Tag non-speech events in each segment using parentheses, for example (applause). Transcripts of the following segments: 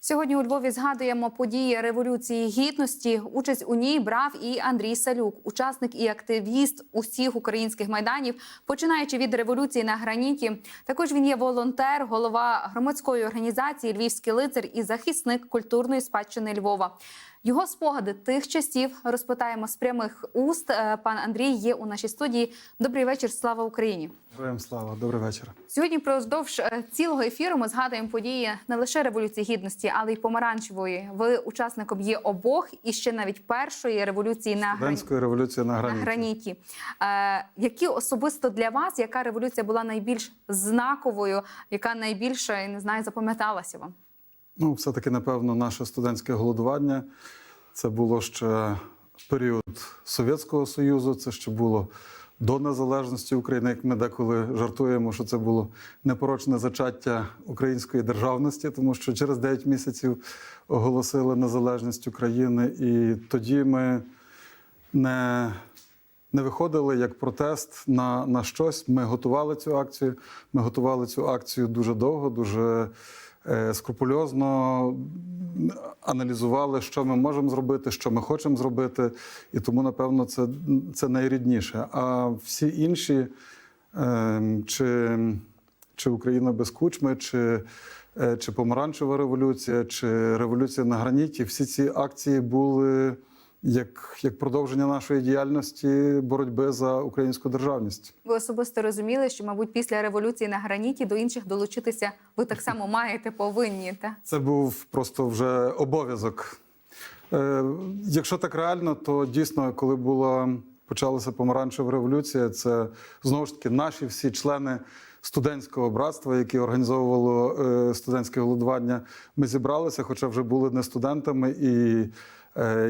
Сьогодні у Львові згадуємо події революції гідності. Участь у ній брав і Андрій Салюк, учасник і активіст усіх українських майданів, починаючи від революції на граніті. Також він є волонтер, голова громадської організації Львівський лицар і захисник культурної спадщини Львова. Його спогади тих часів розпитаємо з прямих уст. Е, Пан Андрій є у нашій студії. Добрий вечір. Слава Україні! Героям слава, добрий вечір. Сьогодні продовж е, цілого ефіру ми згадуємо події не лише революції гідності, але й помаранчевої. Ви учасником є обох і ще навіть першої революції на грані... Студентської революції на на граніті. граніті. Е, які особисто для вас, яка революція була найбільш знаковою, яка найбільше не знаю, запам'яталася вам? Ну, все-таки, напевно, наше студентське голодування це було ще період Совєтського Союзу, це ще було до незалежності України, як ми деколи жартуємо, що це було непорочне зачаття української державності, тому що через 9 місяців оголосили незалежність України, і тоді ми не, не виходили як протест на, на щось. Ми готували цю акцію. Ми готували цю акцію дуже довго, дуже скрупульозно аналізували, що ми можемо зробити, що ми хочемо зробити. І тому, напевно, це, це найрідніше. А всі інші, е, чи, чи Україна без кучми, чи, е, чи помаранчева революція, чи революція на граніті, всі ці акції були як, як продовження нашої діяльності боротьби за українську державність. Ви особисто розуміли, що, мабуть, після революції на граніті до інших долучитися ви так само маєте повинні. Та? Це був просто вже обов'язок. Е, якщо так реально, то дійсно, коли була почалася помаранчева революція, це знову ж таки наші всі члени студентського братства, які організовувало е, студентське голодування, ми зібралися, хоча вже були не студентами, і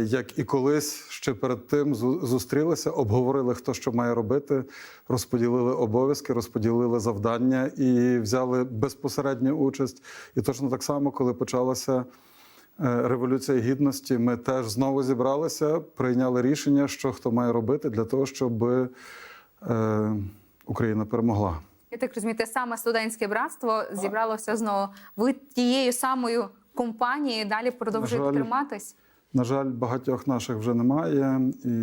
як і колись ще перед тим зустрілися, обговорили, хто що має робити, розподілили обов'язки, розподілили завдання і взяли безпосередню участь. І точно так само, коли почалася. Е, Революція гідності. Ми теж знову зібралися, прийняли рішення, що хто має робити для того, щоб е, Україна перемогла. Я так розумію, те саме студентське братство зібралося знову. Ви тією самою компанією далі продовжуєте жаль, триматись? На жаль, багатьох наших вже немає, і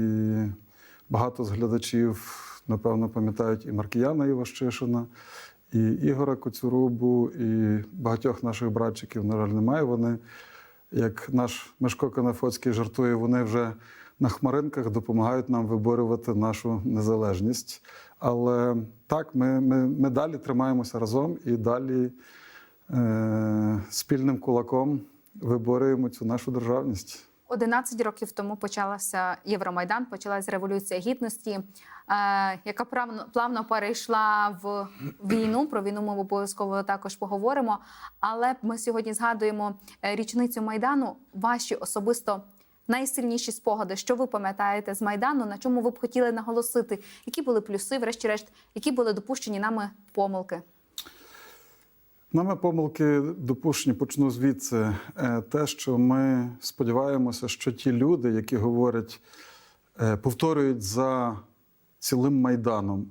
багато з глядачів, напевно, пам'ятають і Маркіяна Іващишина, і Ігора Коцюрубу, і багатьох наших братчиків, на жаль, немає. Вони, як наш Мешко Канафоцький жартує, вони вже на хмаринках допомагають нам виборювати нашу незалежність. Але так, ми, ми, ми далі тримаємося разом і далі е, спільним кулаком виборюємо цю нашу державність. 11 років тому почалася Євромайдан, почалась революція гідності, е, яка плавно перейшла в війну. Про війну ми обов'язково також поговоримо. Але ми сьогодні згадуємо е, річницю майдану. Ваші особисто найсильніші спогади. Що ви пам'ятаєте з майдану? На чому ви б хотіли наголосити? Які були плюси, врешті-решт, які були допущені нами помилки? Нами помилки допущені, почну звідси. Е, Те, що ми сподіваємося, що ті люди, які говорять, е, повторюють за цілим майданом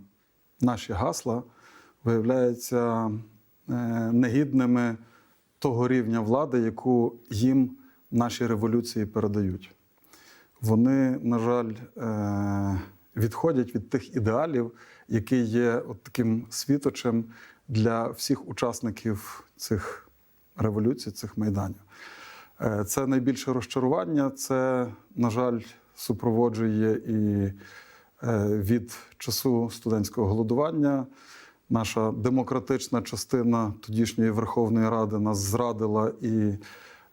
наші гасла, виявляються е, негідними того рівня влади, яку їм наші революції передають. Вони, на жаль, відходять від тих ідеалів, які є от таким світочем для всіх учасників цих революцій, цих майданів. Е, Це найбільше розчарування. Це, на жаль, супроводжує і е, від часу студентського голодування. Наша демократична частина тодішньої Верховної Ради нас зрадила і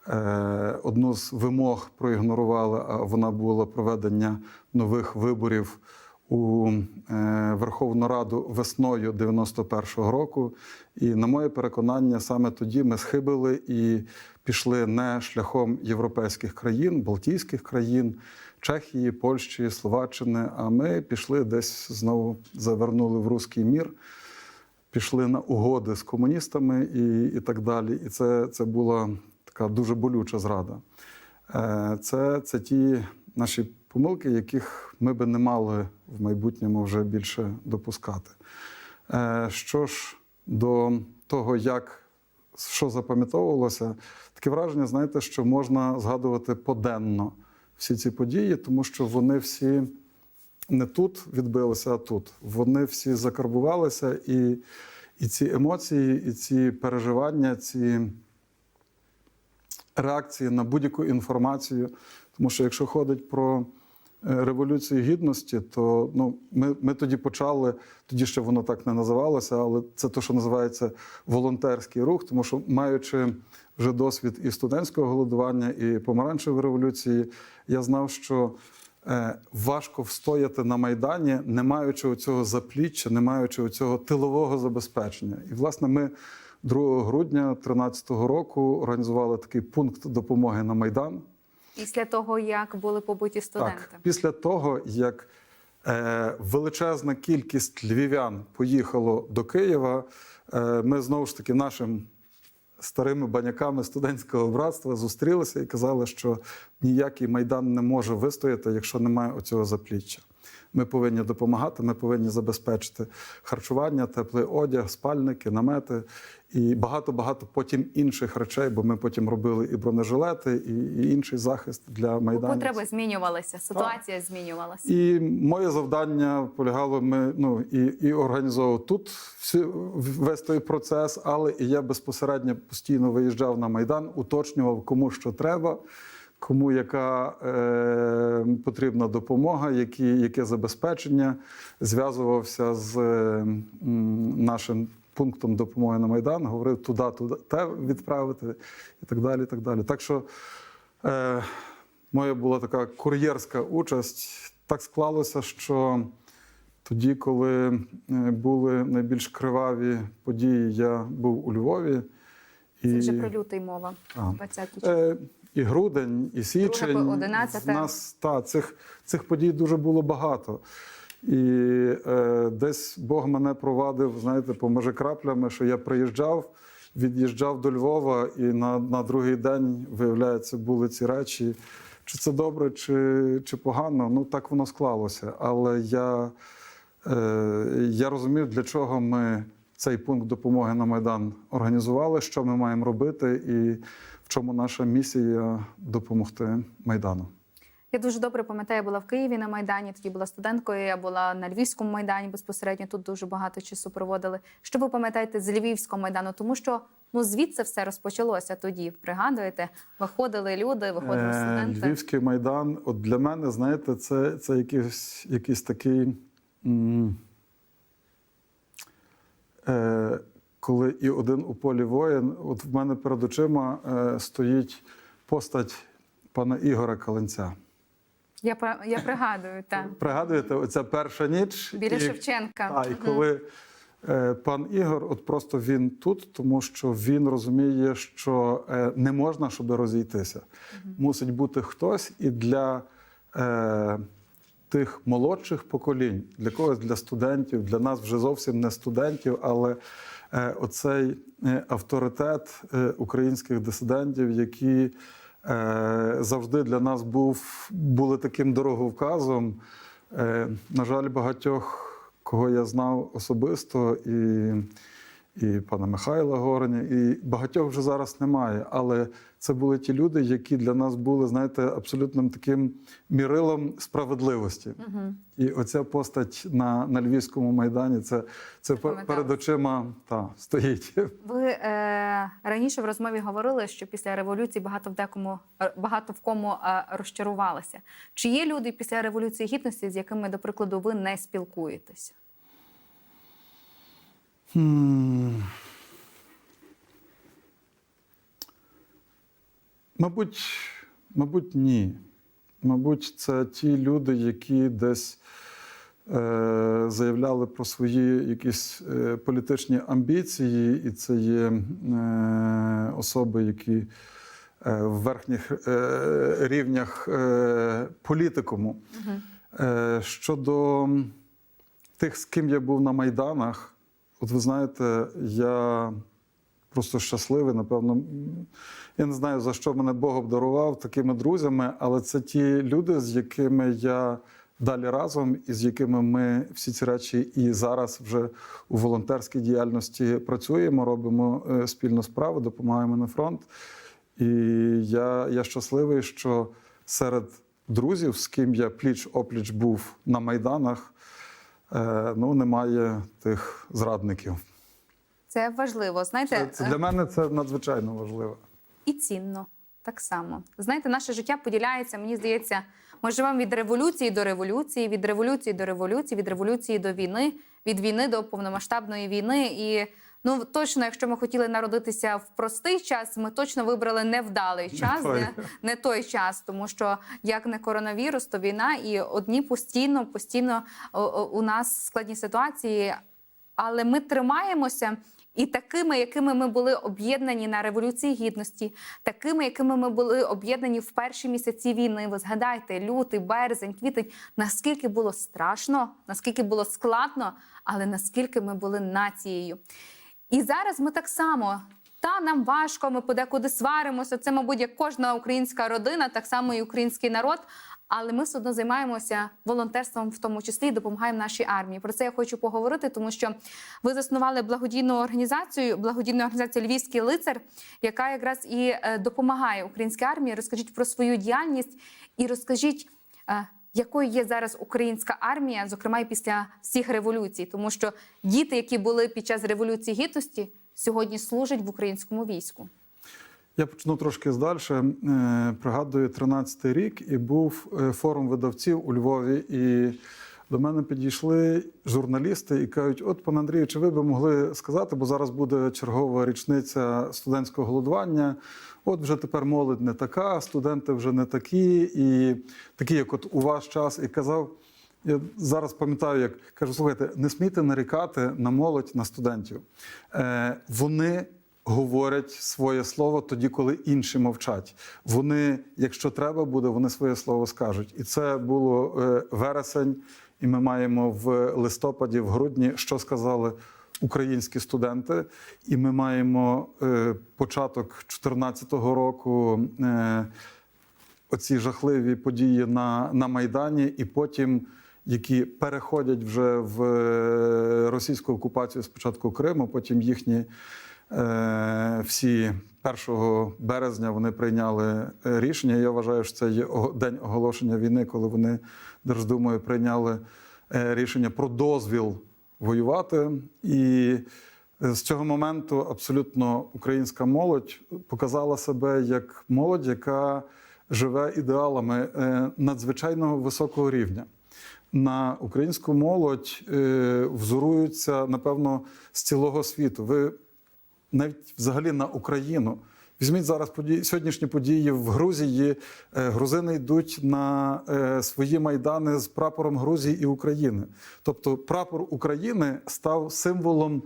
е, одну з вимог проігнорували, а вона була проведення нових виборів у е, Верховну Раду весною 91-го року. І, на моє переконання, саме тоді ми схибили і пішли не шляхом європейських країн, Балтійських країн, Чехії, Польщі, Словаччини. А ми пішли десь знову завернули в руський мір пішли на угоди з комуністами і, і так далі. І це, це була така дуже болюча зрада. Е, Це, це ті наші помилки, яких ми би не мали в майбутньому вже більше допускати. Е, Що ж до того, як що запам'ятовувалося, таке враження, знаєте, що можна згадувати поденно всі ці події, тому що вони всі не тут відбилися, а тут. Вони всі закарбувалися, і, і ці емоції, і ці переживання, ці реакції на будь-яку інформацію. Тому що якщо ходить про революцію гідності, то ну, ми, ми тоді почали, тоді ще воно так не називалося, але це те, що називається волонтерський рух, тому що маючи вже досвід і студентського голодування, і помаранчевої революції, я знав, що е, важко встояти на Майдані, не маючи цього запліччя, не маючи цього тилового забезпечення. І, власне, ми 2 грудня 2013 року організували такий пункт допомоги на Майдан. Після того, як були побиті студенти. Так, після того, як е, величезна кількість львів'ян поїхало до Києва, е, ми знову ж таки нашим старими баняками студентського братства зустрілися і казали, що ніякий майдан не може вистояти, якщо немає оцього запліччя. Ми повинні допомагати, ми повинні забезпечити харчування, теплий одяг, спальники, намети і багато-багато потім інших речей, бо ми потім робили і бронежилети, і, і інший захист для Бо майданів. потреби змінювалися, ситуація змінювалася. І моє завдання полягало ми ну і, і організовував тут всі, весь той процес, але і я безпосередньо постійно виїжджав на майдан, уточнював, кому що треба, кому яка е, потрібна допомога, які, яке забезпечення, зв'язувався з е, нашим. Пунктом допомоги на Майдан говорив туди, туди те відправити і так далі. Так далі. Так що е, моя була така кур'єрська участь. Так склалося, що тоді, коли е, були найбільш криваві події, я був у Львові. Це вже про лютий мова. А. 20 Е, і грудень, і січень. Друге 11. В нас та, цих, цих подій дуже було багато. І е, десь Бог мене провадив, знаєте, поможе краплями, що я приїжджав, від'їжджав до Львова, і на, на другий день, виявляється, були ці речі. Чи це добре, чи, чи погано, ну так воно склалося. Але я, е, я розумів, для чого ми цей пункт допомоги на Майдан організували, що ми маємо робити, і в чому наша місія допомогти Майдану. Я дуже добре пам'ятаю, я була в Києві на Майдані, тоді була студенткою, я була на Львівському майдані безпосередньо, тут дуже багато часу проводили. Що ви пам'ятаєте з Львівського майдану? Тому що ну звідси все розпочалося тоді. Пригадуєте, виходили люди, виходили Е, студенти. Львівський майдан, от для мене, знаєте, це, це якийсь, якийсь такий. м, Е, коли і один у полі воїн, от в мене перед очима е, стоїть постать пана Ігора Каленця. Я я пригадую, (laughs) так. Пригадуєте, оця перша ніч Біля і- Шевченка. Так, і коли е, пан Ігор, от просто він тут, тому що він розуміє, що е, не можна, щоб розійтися. Мусить бути хтось і для е, тих молодших поколінь, для когось, для студентів, для нас вже зовсім не студентів, але е, оцей е, авторитет е, українських дисидентів, які завжди для нас був, були таким дороговказом. Е, на жаль, багатьох, кого я знав особисто, і, і пана Михайла Гореня, і багатьох вже зараз немає. Але це були ті люди, які для нас були, знаєте, абсолютним таким мірилом справедливості. Мгм. І оця постать на, на Львівському майдані, це, це пе- перед очима та, стоїть. Ви е, раніше в розмові говорили, що після революції багато в декому е, багато в кому е, розчарувалися. Чи є люди після революції гідності, з якими, до прикладу, ви не спілкуєтесь? Мабуть, мабуть, ні. Мабуть, це ті люди, які десь е, заявляли про свої якісь е, політичні амбіції, і це є е, особи, які е, в верхніх е, рівнях е, політикуму. Е, щодо тих, з ким я був на майданах, от ви знаєте, я просто щасливий, напевно. Я не знаю, за що мене Бог обдарував такими друзями, але це ті люди, з якими я далі разом, і з якими ми всі ці речі і зараз вже у волонтерській діяльності працюємо, робимо е, спільну справу, допомагаємо на фронт. І я, я щасливий, що серед друзів, з ким я пліч-опліч був на майданах, ну немає тих зрадників. Це важливо. Знаєте, Це, це для мене це надзвичайно важливо. і цінно так само. Знаєте, наше життя поділяється. Мені здається, ми живемо від революції до революції, від революції до революції, від революції до війни, від війни до повномасштабної війни. І ну точно, якщо ми хотіли народитися в простий час, ми точно вибрали невдалий час, той. не, не той час, тому що як не коронавірус, то війна, і одні постійно, постійно у нас складні ситуації. Але ми тримаємося. І такими, якими ми були об'єднані на революції гідності, такими, якими ми були об'єднані в перші місяці війни. Ви згадайте, лютий, березень, квітень, наскільки було страшно, наскільки було складно, але наскільки ми були нацією. І зараз ми так само. Та нам важко, ми подекуди сваримося. Це, мабуть, як кожна українська родина, так само і український народ. Але ми все одно займаємося волонтерством, в тому числі і допомагаємо нашій армії. Про це я хочу поговорити, тому що ви заснували благодійну організацію, благодійну організацію Львівський лицар, яка якраз і е, допомагає українській армії. Розкажіть про свою діяльність і розкажіть. Якою є зараз українська армія, зокрема і після всіх революцій, тому що діти, які були під час революції гідності, сьогодні служать в українському війську. Я почну трошки здальше. Е, Пригадую 13-й рік, і був е, форум видавців у Львові. І до мене підійшли журналісти і кажуть: от, пане Андрію, чи ви би могли сказати, бо зараз буде чергова річниця студентського голодування. От вже тепер молодь не така, студенти вже не такі, і такі, як от у ваш час, і казав. Я зараз пам'ятаю, як кажу, слухайте, не смійте нарікати на молодь, на студентів. Е, вони говорять своє слово тоді, коли інші мовчать. Вони, якщо треба буде, вони своє слово скажуть. І це було е, вересень, і ми маємо в листопаді, в грудні, що сказали українські студенти. І ми маємо е, початок 2014 року. Е, оці жахливі події на, на Майдані, і потім, які переходять вже в е, російську окупацію спочатку Криму, потім їхні е, всі 1 березня вони прийняли е, рішення. Я вважаю, що це є день оголошення війни, коли вони Держдумою прийняли е, рішення про дозвіл воювати. І Е, з цього моменту абсолютно українська молодь показала себе як молодь, яка живе ідеалами е, надзвичайно високого рівня. На українську молодь взоруються, напевно, з цілого світу. Ви навіть взагалі на Україну. Візьміть зараз події, сьогоднішні події в Грузії. Е, Грузини йдуть на е, свої майдани з прапором Грузії і України. Тобто, прапор України став символом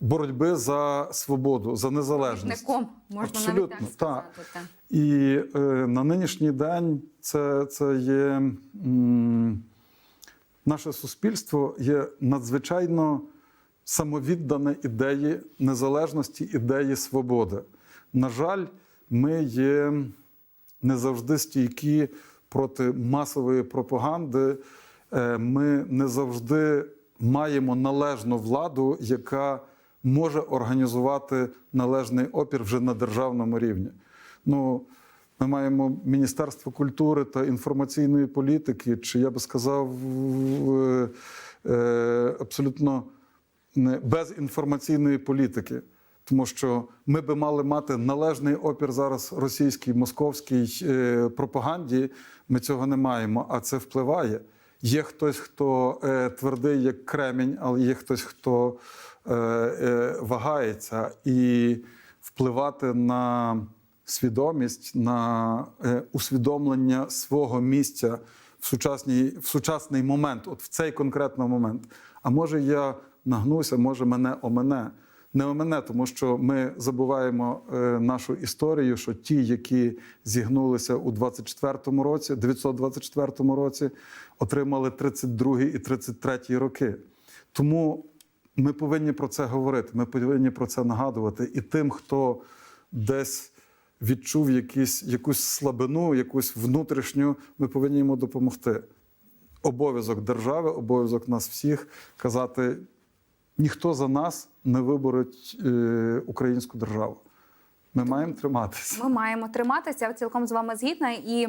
боротьби за свободу, за незалежність. Можна Абсолютно, навіть так так. сказати. так. І е, на нинішній день це, це є м, наше суспільство є надзвичайно самовіддане ідеї незалежності, ідеї свободи. На жаль, ми є не завжди стійкі проти масової пропаганди. Е, Ми не завжди маємо належну владу, яка може організувати належний опір вже на державному рівні. Ну, ми маємо Міністерство культури та інформаційної політики, чи я би сказав, е, е, абсолютно без інформаційної політики. Тому що ми би мали мати належний опір зараз російській московській е, пропаганді. Ми цього не маємо, а це впливає. Є хтось, хто е, твердий як кремінь, але є хтось, хто е, вагається і впливати на свідомість, на усвідомлення свого місця в, сучасній, в сучасний момент, от в цей конкретний момент. А може я нагнуся, може мене омене. Не омене, тому що ми забуваємо е, нашу історію, що ті, які зігнулися у 24-му році, 924 році, отримали 32 і 33 роки. Тому ми повинні про це говорити, ми повинні про це нагадувати. І тим, хто десь відчув якісь, якусь слабину, якусь внутрішню, ми повинні йому допомогти. обов'язок держави, обов'язок нас всіх казати: ніхто за нас не виборить е, українську державу. Ми маємо триматися. Ми маємо триматися. Я цілком з вами згідна і.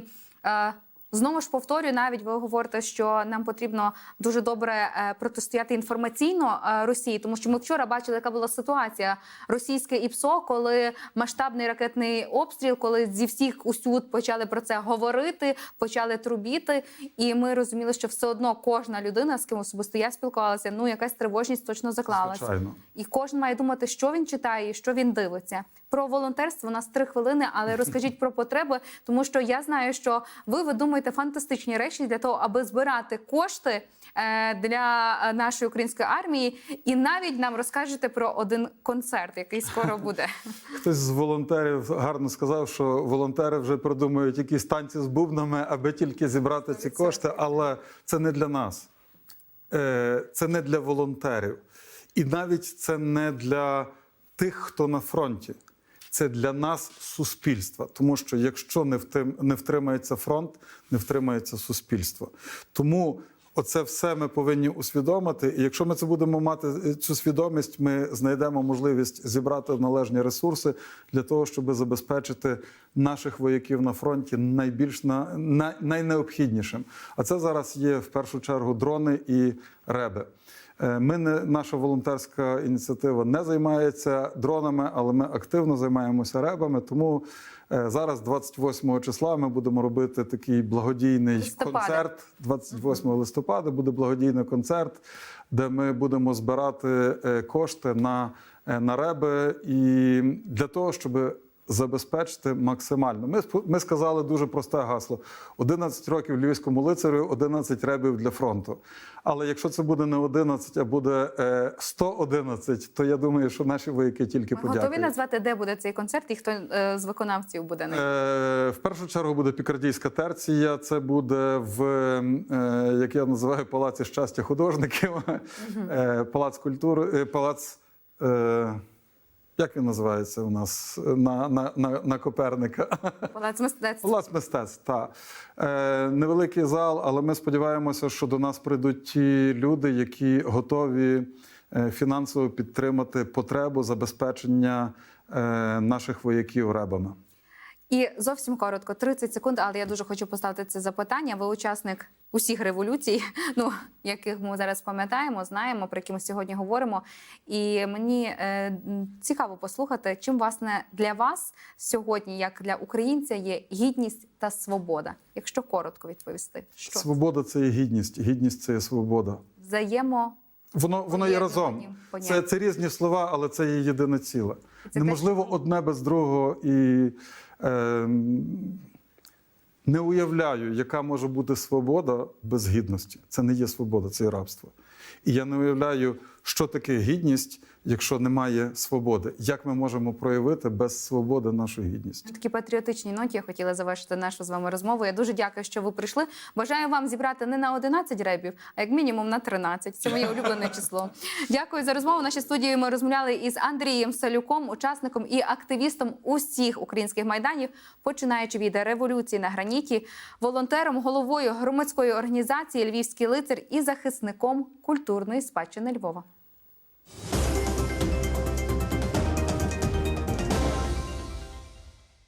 Знову ж повторюю, навіть ви говорите, що нам потрібно дуже добре е, протистояти інформаційно е, Росії, тому що ми вчора бачили, яка була ситуація російське ІПСО, коли масштабний ракетний обстріл, коли зі всіх усюд почали про це говорити, почали трубіти, і ми розуміли, що все одно кожна людина, з ким особисто я спілкувалася, ну якась тривожність точно заклалася. Звичайно. І кожен має думати, що він читає, і що він дивиться. Про волонтерство у нас три хвилини, але розкажіть про потреби, тому що я знаю, що ви видумуєте фантастичні речі для того, аби збирати кошти е, для нашої української армії, і навіть нам розкажете про один концерт, який скоро (laughs) буде. Хтось з волонтерів гарно сказав, що волонтери вже придумують якісь танці з бубнами, аби тільки зібрати ці кошти, але це не для нас. Е, Це не для волонтерів. І навіть це не для тих, хто на фронті. Це для нас суспільства. Тому що якщо не не втримається фронт, не втримається суспільство. Тому оце все ми повинні усвідомити. І якщо ми це будемо мати е, цю свідомість, ми знайдемо можливість зібрати належні ресурси для того, щоб забезпечити наших вояків на фронті найбільш на, на найнеобхіднішим. А це зараз є в першу чергу дрони і реби. Е, Ми не наша волонтерська ініціатива не займається дронами, але ми активно займаємося ребами. Тому е, зараз, 28 числа, ми будемо робити такий благодійний Листопада. концерт. 28 листопада буде благодійний концерт, де ми будемо збирати е, кошти на, на реби і для того, щоб забезпечити максимально. Ми, ми сказали дуже просте гасло: 11 років львівському лицарю, 11 ребів для фронту. Але якщо це буде не 11, а буде е, 111, то я думаю, що наші вояки тільки Ми подякують. готові назвати, де буде цей концерт, і хто е, з виконавців буде на? Е, в першу чергу буде пікардійська терція. Це буде в е, як я називаю палаці щастя художників, (laughs) е, палац культури, е, палац. Е, як він називається у нас на, на, на, на Коперника? (laughs) Палац мистецтв. Палац мистецтв, так. Е, невеликий зал, але ми сподіваємося, що до нас прийдуть ті люди, які готові е, фінансово підтримати потребу забезпечення е, наших вояків ребами. І зовсім коротко, 30 секунд, але я дуже хочу поставити це запитання. Ви учасник усіх революцій, (laughs) ну яких ми зараз пам'ятаємо, знаємо, про які ми сьогодні говоримо. І мені е, цікаво послухати, чим власне для вас сьогодні, як для українця, є гідність та свобода. Якщо коротко відповісти, що Свобода це є гідність, гідність це є свобода. взаємо Воно воно є разом. Це, це різні слова, але це є єдине ціле. Це те, Неможливо що- одне без другого і е, не уявляю, яка може бути свобода без гідності. Це не є свобода, це є рабство. І я не уявляю, що таке гідність, якщо немає свободи. Як ми можемо проявити без свободи нашу гідність? На такій патріотичній ноті я хотіла завершити нашу з вами розмову. Я дуже дякую, що ви прийшли. Бажаю вам зібрати не на 11 ребів, а як мінімум на 13. Це моє улюблене число. Дякую за розмову. В нашій студії ми розмовляли із Андрієм Салюком, учасником і активістом усіх українських майданів, починаючи від революції на граніті, волонтером, головою громадської організації Львівський лицар і захисником культурної спадщини Львова.